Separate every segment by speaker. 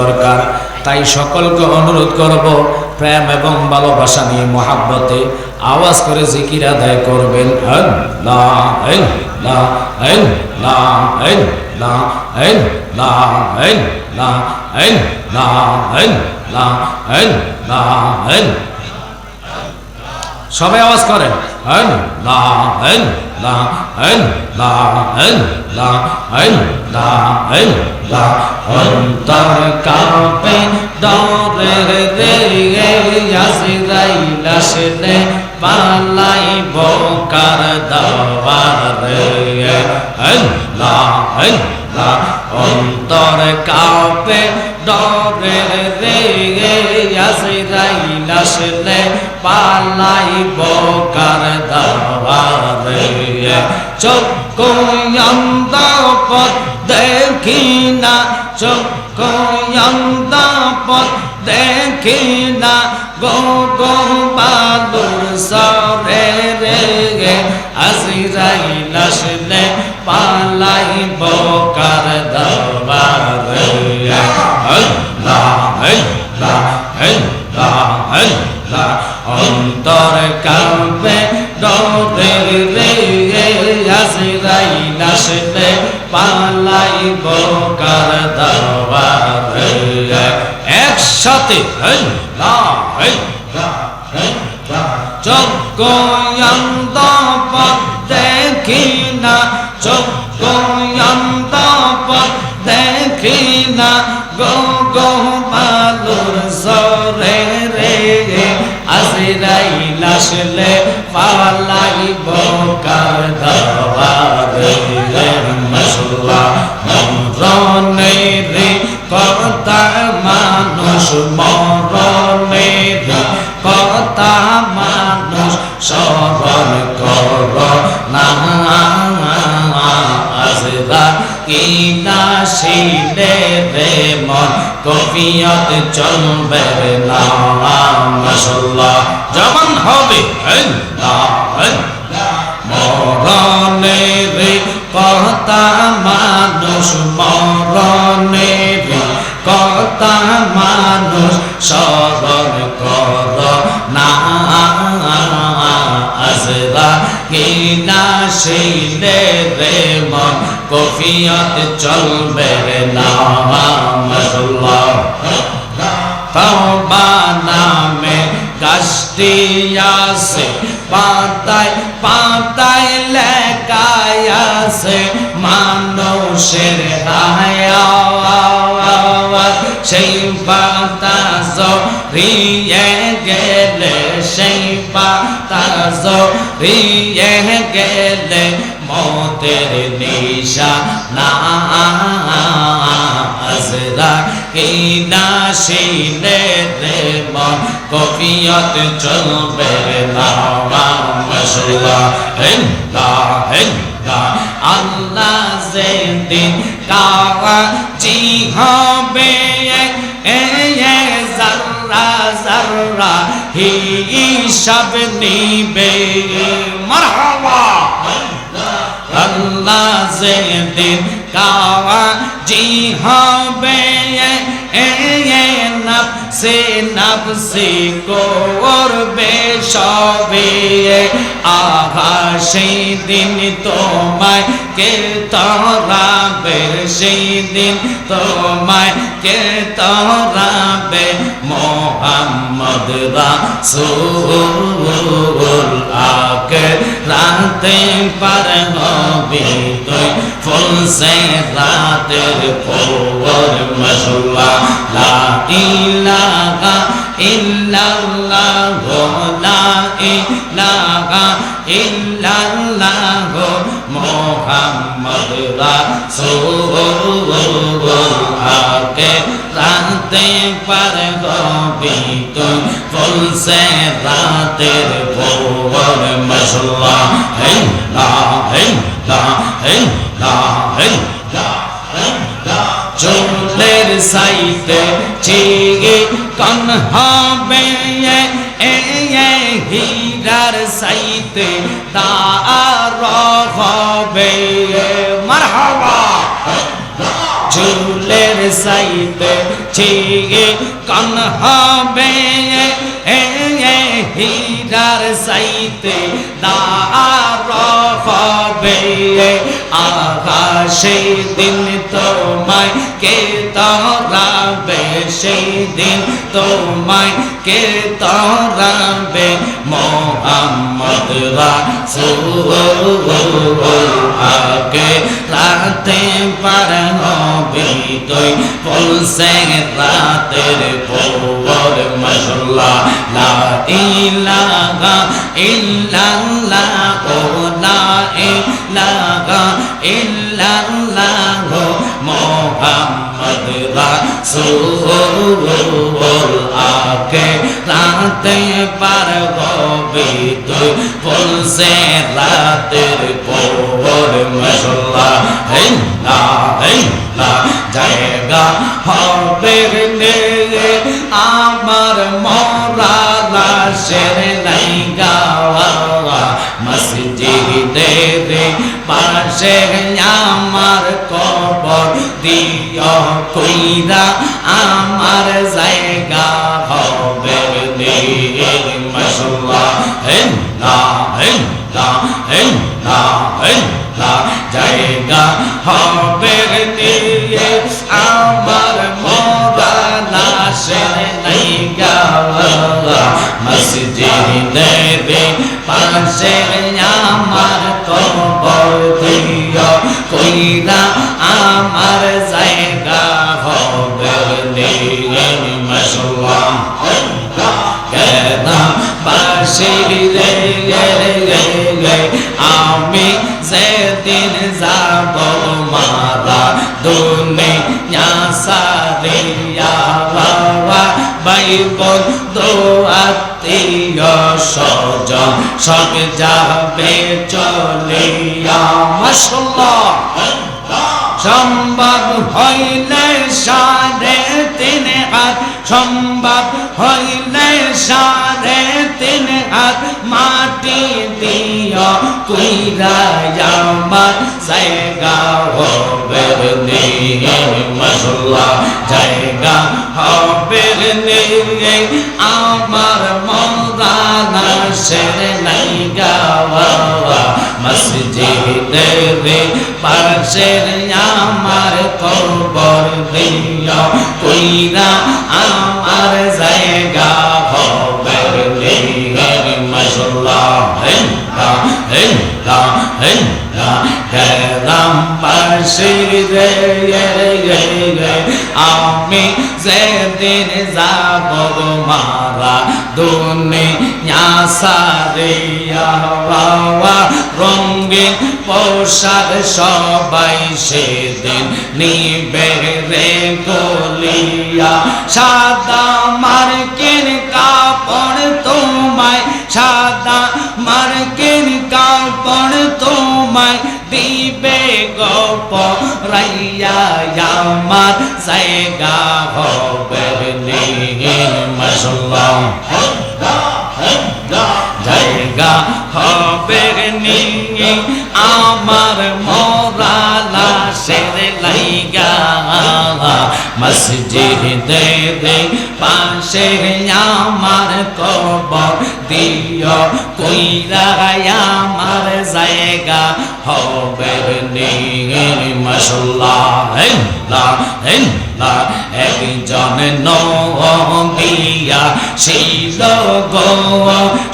Speaker 1: দরকার। তাই সকলকে অনুরোধ করব প্রেম এবং ভালোবাসা নিয়ে মহাব্বতে আওয়াজ করে জিকির আদায় করবেন। আল্লাহ, আল্লাহ, আল্লাহ, ان لا ان لا ان لا ان لا ان لا ان لا অন্তর কাপে দরে রে ইয়াসিরাই লাশনে পালাই বকার দাওয়ার রে। লা লা অন্তর কাপে ডরে রে আসিরাইল আসলে পালাইব কার দাওয়ারে চক্ষু অন্ধ পথ দেখি না চক্ষু অন্ধ পথ দেখি না। গো গো বালুর সরে রে আসিরাইল আসলে পালাইব অন্তর কাম্পে দৌড়ের রে আসরাই নাসলে পালাই বকার দরবার একসাথে চক্র অন্ধ পথ দেখিল আসলে কফিয়ত চলবে না মাশাল্লাহ যেমন হবে মরণে রে কথা মানুষ, মরণে রে কথা মানুষ স্মরণ কর না আজরা কিনা শিলে রে মন কফিয়ত চলবে না মাশাল্লাহ তওবা নামে গাছটি আছে পাতায় পাতায় লেখায় আছে মানুষের হায়াত সেই পাতা জড়িয়ে গেলে, সেই পাতা জড়িয়ে গেলে মতের নিশা না। আজরা কিনা শিলে রে মন, কফিয়ত চলবে না মশলা। হেন্দা হেন্দা, আল্লাহ যে দিন কাওয়া জি হবে জাররা জাররা হিসাব নিবে। মারহাবা। আল্লাহ যে দিন কাওয়া জি হবে এ নফসে নফসে করবে সবে আহা সেই দিন তোমায় কে তরাবে, সেই দিন তোমায় কে তরাবে, মোহাম্মদ রাসূল আকে রাতে পার হবে তুই ফুল সে রাতের পর মশলা। লা ইলাহা ইল্লাল্লাহ, লা ইলাহা ইল্লাল্লাহ মুহাম্মদ রাসূলুল্লাহ। আকে রাতে পার গবি তো ফুলসে রাতের ভোর মশলা হেই লা হেই লা হেই লা হেই লা হেই লা চুলের সাইতে চিগে কন হবে হীরার সাইতে তার হবে মারহাবা! চুলের সাইতে ছিগে কান হবে হীরার সাইতে দার হবে সেই দিন তোমায় কে তরাবে? সেই দিন তোমায় কে তরাবে? মোহাম্মদ রাসূল আগে রাতে তুই বলছে রাতের পর মশলা। লা ইলাহা ইল্লাল্লাহ, ও লা ইলাহা ইল্লাল্লাহ, মোহাম্মদ রাসূল আগে রাতে পার হবে তুই বলছে রাতের পর মশলা। হেলা হেলা জায়গা হবে নে। আমার মরা লাশের মসজিদে পাশে আমার কবর দিও কইরা। আমার জায়গা হবে নে। মশলা হেলা হেলা হেলা হেলা জায়গা হবে নিয়ে মসজিদে পাশে আমার কবর দিও কইরা আমার জায়গা হবে নিয়ে মশলা। কেনা বাসির রে আমি যেদিন যাব মারা, দুনিয়া সারিয়া বাবা বাইবল দোয়াত্মীয় সজন, সব যাবে চলিয়া। মশলা সম্ভব হইলে সাড়ে তিন হাত, সম্ভব হইলে সাড়ে তিন হাত। মাটি দিও কুইরা আমার জায়গা হবে নিয়ে মশলা জায়গা হবে আমার মরানা সের নাই গাওয়া, মসজিদে রে পাশের আমার কবর দিও কইরা আমার জায়গা হেলা গরম আমি যেদিন যাব মারা সারিয়া বাবা রঙ্গিন পোশাক সবাই সেদিন নিবে রে গলিয়া সাদা মার্কিন কাপড় তোমায়, সাদা মার্কিন কাপড় তোমায় দিবে গপ রাইয়া আমার জায়গা হবে মশলা জায়গা হবে আমার মরা লাশের লাইগা মসজিদে পাশে আমার কবর দিও। কইরা আমার জায়গা হবে নিয়ে মশলা একজন নবিয়া শিল গো,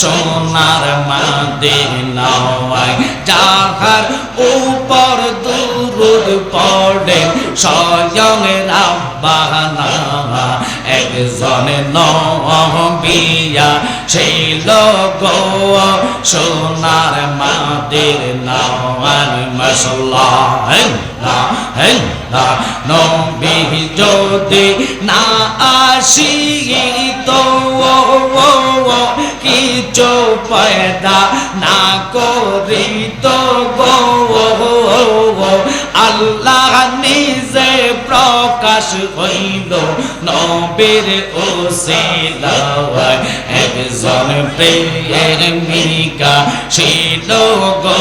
Speaker 1: সোনার মাদে নয় যাহার উপর দুরুদ পড়ে, স্বয়ং রাব্বানা একজন নবিয়া শিল গো, সোনার মাদের নয় মশলা নবী যদি না আসি তো কিছু পয়দা না করি তো গো আল্লাহ নিজে প্রকাশ হইল, নবীর ওসিলায় একজন প্রেমিকা ছিল গো,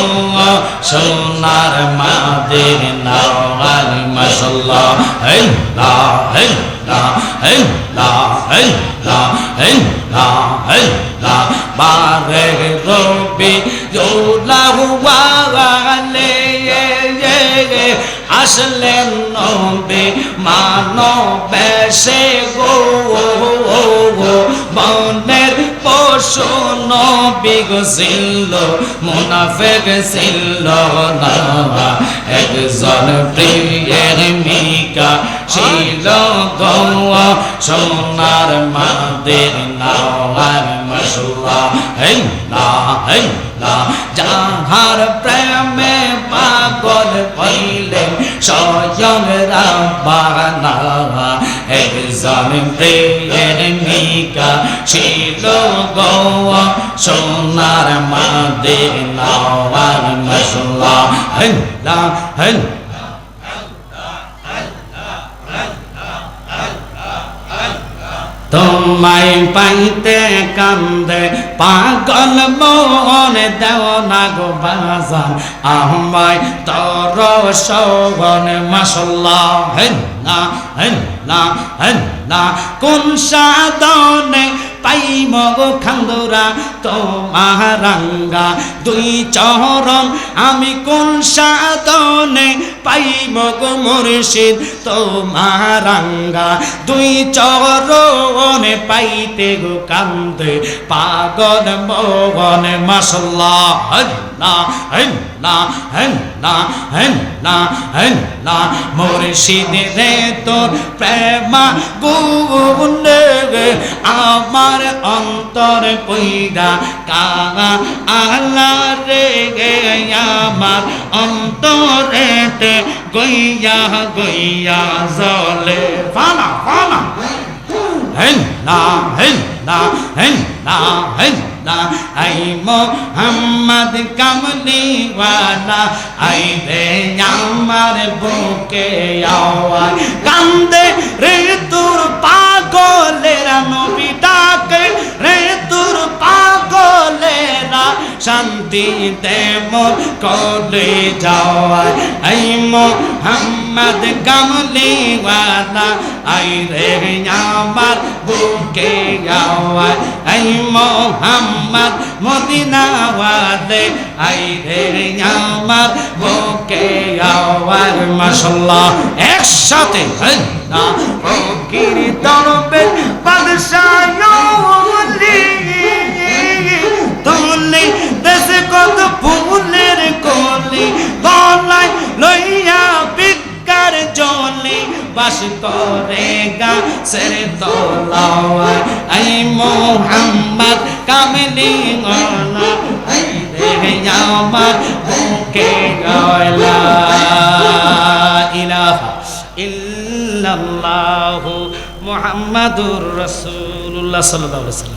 Speaker 1: সোনার মাদের নাওয়াল মাশাল্লাহ। হেল্লা হেল্লা হেল্লা হেল্লা হেল্লা হেল্লা। বারে রবি জোলাহুয়ালে আসলেন নবে মানবেশে গো বনের পশু নবী গছিল মুনাফেক ছিল না একজন প্রিয়েমিকা ছিল গো সোনার মাদের নাওয়ার না যাহার প্রেমে পাগল হইলে স্বয়ং রাবানা একজন প্রেমিকা ছিল গো, সোনার মাদের নাওয়ার মশলা হেই না, হেই তোমায় পাইতে কান্দে, পাগল মন দেও না গো বাজান। আমায় তর সগন মশলা হেন না হেন না হেন না কোন সাদনে পাই মগ খান্দুরা তোমারাঙ্গা দুই চরণ আমি কোন সাধনে পাই মগ মুর্শিদ? তোমারাঙ্গা দুই চরণে পাইতে গো কান্দে, পাগল মগন মশলা না, হেন না হেন না হেন না হেন না। মুর্শিদ রে তোর প্রেমা গুনে আমার অন্তর পইরা কাগা আলা রে, আমার অন্তরেতে গইয়া গইয়া জলে। ফানা ফানা হেন না হেন না হেন না, হেন না আই মোহাম্মদ কামলি ওয়ালা আই রে আমার বুকে আওয়াজ কান্দে রে তোর পাগলেরা নবী ডাকে রে শান্তিতে মোর কলে যাওয়ায়। আই মোহাম্মদ কামলি ওয়ালা আই রে আমার বুকে আওয়াজ আই মোহাম্মদ মদিনা ওয়ালে আই রে আমার বুকে আওয়াজ মাশাআল্লাহ, একসাথে না, ফকির দরবে বাদশাহ তুলি দেশে কত ফুলের কলি গলায় লইয়া বিকার জলি, বাস করে গা সেরে তোলাওয়ায় আই মোহাম্মদ কামলি গলা, আই রে আমার বুকে গলা। ইল্লাল্লাহু মুহাম্মাদুর রাসূলুল্লাহ সাল্লাল্লাহু আলাইহি